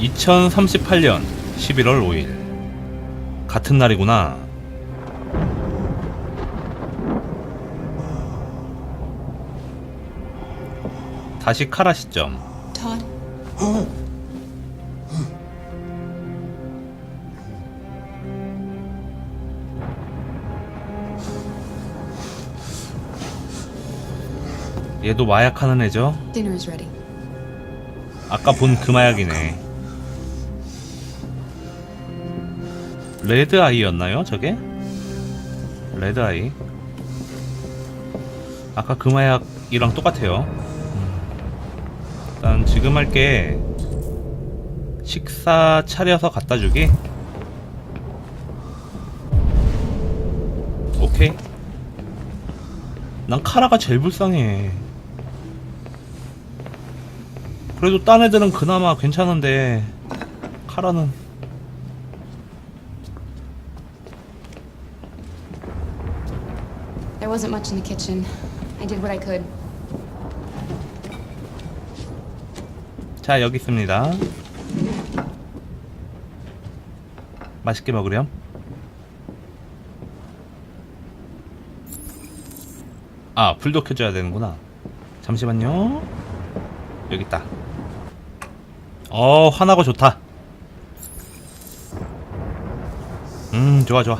2038년 11월 5일 같은 날이구나. 다시 카라 시점. Todd, 얘도 마약하는 애죠? dinner is ready. 아까 본 그 마약이네. 레드 아이였나요, 저게? 레드 아이. 아까 그 마약이랑 똑같아요. 음. 일단 지금 할 게 식사 차려서 갖다 주기. 오케이. 난 카라가 제일 불쌍해. 그래도 딴 애들은 그나마 괜찮은데 카라는 wasn't much in the kitchen. I did what I could. 자 여기 있습니다. 맛있게 먹으렴. 아 불도 켜줘야 되는구나. 잠시만요. 여기 있다. 어 화나고 좋다. 음 좋아 좋아.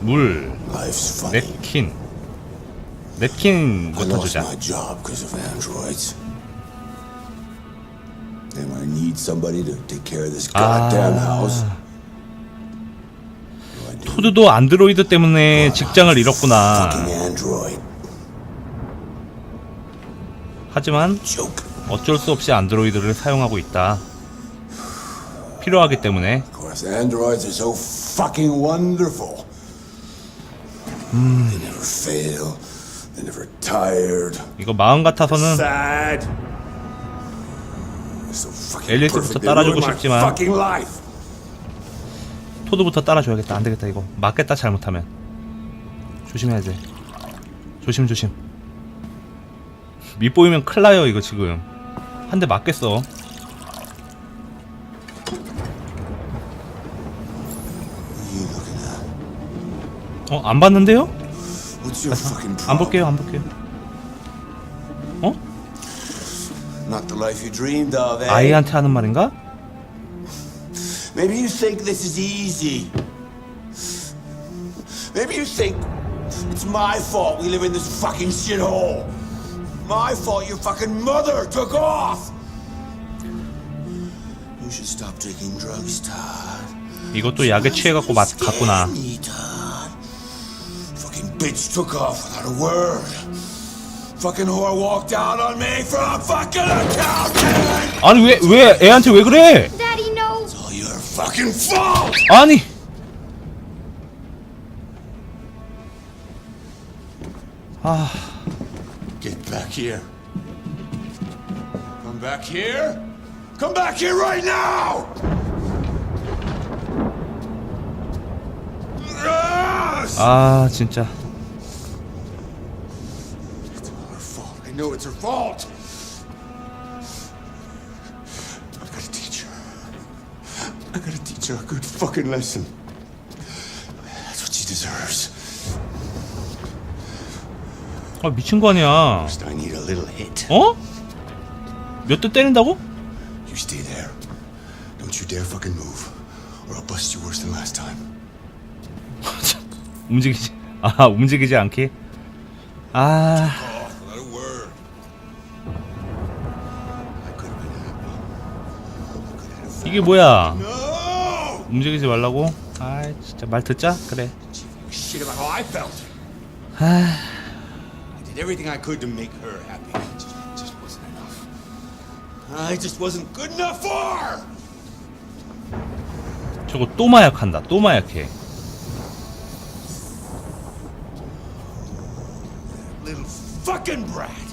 물 Life's funny. 냅킨 I 냅킨부터 lost 주자 my job because of androids. And I need somebody to take care of this goddamn house. 아? 토드도 안드로이드 때문에 직장을 잃었구나. 하지만. 어쩔 수 없이 안드로이드를 사용하고 있다. 필요하기 때문에 Of course, androids are so fucking wonderful. They never fail. They're never tired. 이거 마음 같아서는 Sad. They're so fucking 앨리스부터 perfect. They 따라주고 my 싶지만. fucking life. 토드부터 따라줘야겠다. 안 되겠다 이거 맞겠다 잘못하면 조심해야지. 조심 조심. 밑보이면 큰일 나요 이거 지금 한 대 맞겠어. 어 안 봤는데요? Problem? 안 볼게요 안 볼게요. 어? Not the life you dreamed of, eh? 아이한테 하는 말인가? Maybe you think this is easy. Maybe you think it's my fault we live in this fucking shithole. My fault your fucking mother took off. You should stop taking drugs, Todd. 이것도 약에 취해갖고 맛 갔구나. Me, Todd. Fucking bitch took off without a word. Fucking whore walked out on me from a fucking accountant. 아니 왜 왜 애한테 왜 그래? Daddy, no! It's all your fucking fault. 아니 아 Get back here. Come back here. Come back here right now! Yes! 아 진짜 Know it's her fault. I gotta teach her. I gotta teach her a good fucking lesson. That's what she deserves. 아 미친 거 아니야 First, I need a little hit. 어? 몇 대 때린다고? You stay there. Don't you dare fucking move, or I'll bust you worse than last time. 움직이지 아 움직이지 않게 아 이게 뭐야! 움직이지 말라고 아 진짜 말 듣자 그래 Shit about how I felt. 아 I did everything I could to make her happy. It just, it just wasn't enough. I just wasn't good enough for her! 저거 또 마약한다 또 마약해 Little fucking brat!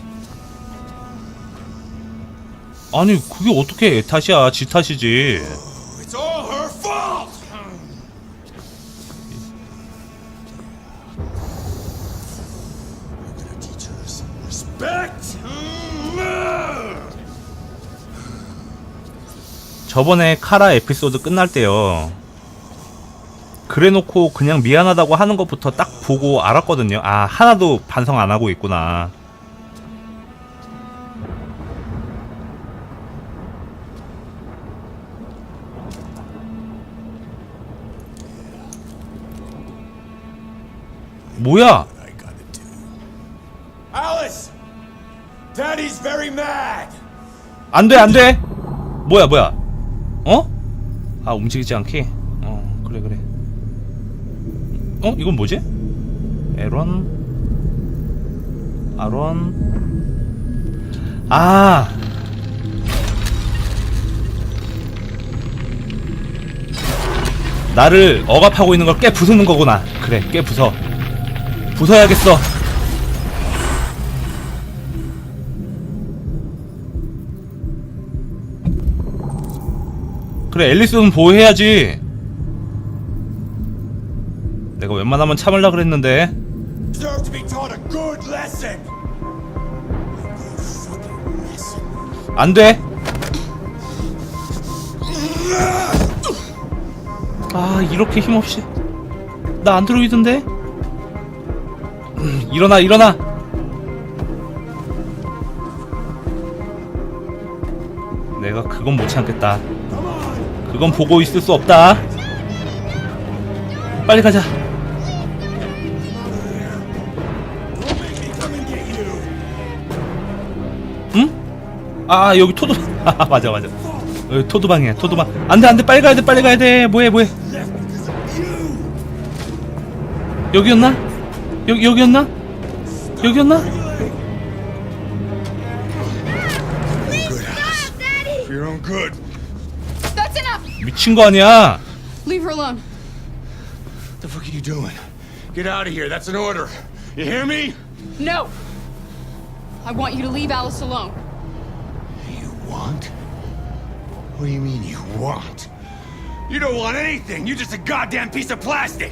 아니 그게 어떻게 애 탓이야 지 탓이지. 저번에 카라 에피소드 끝날 때요. 그래놓고 그냥 미안하다고 하는 것부터 딱 보고 알았거든요. 아, 하나도 반성 안 하고 있구나. 뭐야? I gotta do. Alice! Daddy's very mad! 안 돼, 안 돼! 뭐야, 뭐야? 어? 아, 움직이지 않게? 어, 그래, 그래. 어? 이건 뭐지? 에런? 아론? 아! 나를 억압하고 있는 걸 깨 부수는 거구나. 그래, 깨 부숴. 부숴야겠어. 그래 앨리스는 보호해야지. 내가 웬만하면 참을라 그랬는데. 안돼. 아 이렇게 힘없이. 나 안드로이드인데? 음, 일어나 일어나 내가 그건 못 참겠다 그건 보고 있을 수 없다 빨리 가자! 응? 아 여기 토도 아, 맞아 맞아 여기 토도방이야 토도방 안돼 안돼 빨리 가야 돼 빨리 가야 돼 뭐해 뭐해! 여기였나? 여기 여기였나? 여기였나? Good house. For your own good. That's enough! 미친 거 아니야? Leave her alone. The fuck are you doing? Get out of here, that's an order. You hear me? No! I want you to leave Alice alone. You want? What do you mean you want? You don't want anything! You're just a goddamn piece of plastic!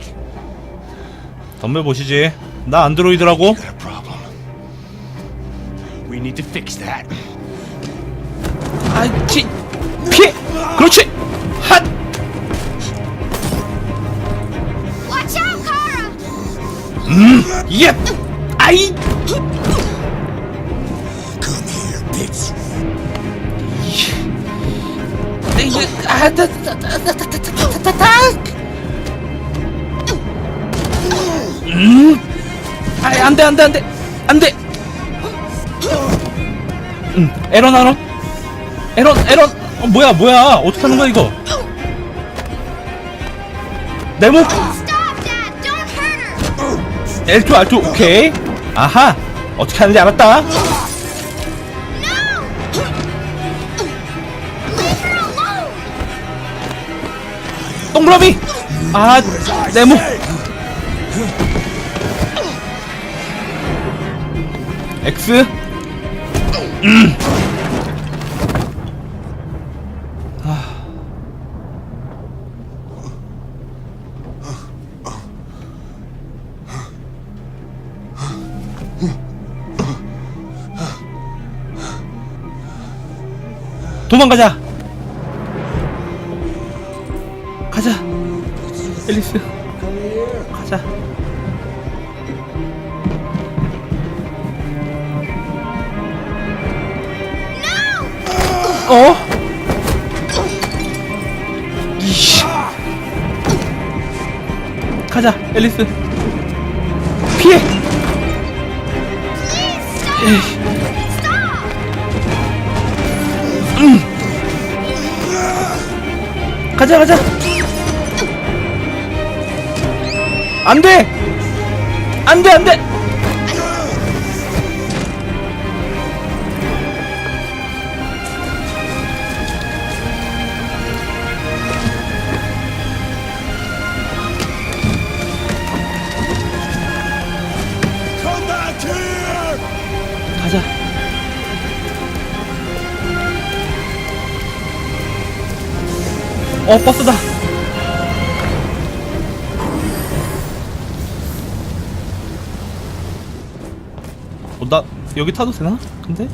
덤벨 보시지. 나 안드로이드라고. Got a problem. We need to fix that. 아이치 피해. 그렇지. 핫. Watch out, Kara! 예. 아이. Come here, bitch. 이게 아따따따따따따따따. 음. 아이 안돼 안돼 안돼 안돼. 음. 에런 에런. 에런 에런. 어, 뭐야 뭐야 어떻게 하는 거야 이거? 네모. Stop, Dad! Don't hurt her! L2 R2 오케이 아하 어떻게 하는지 알았다! 동그라미 아 네모 X 음. 아. 도망가자 가자 앨리스 가자 어? 이씨. 가자 앨리스. 피해. 에이. 가자 가자. 안 돼! 안 돼 안 돼 어 버스다 어, 나 여기 타도 되나? 근데?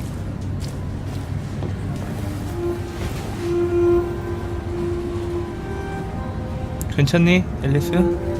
괜찮니 앨리스?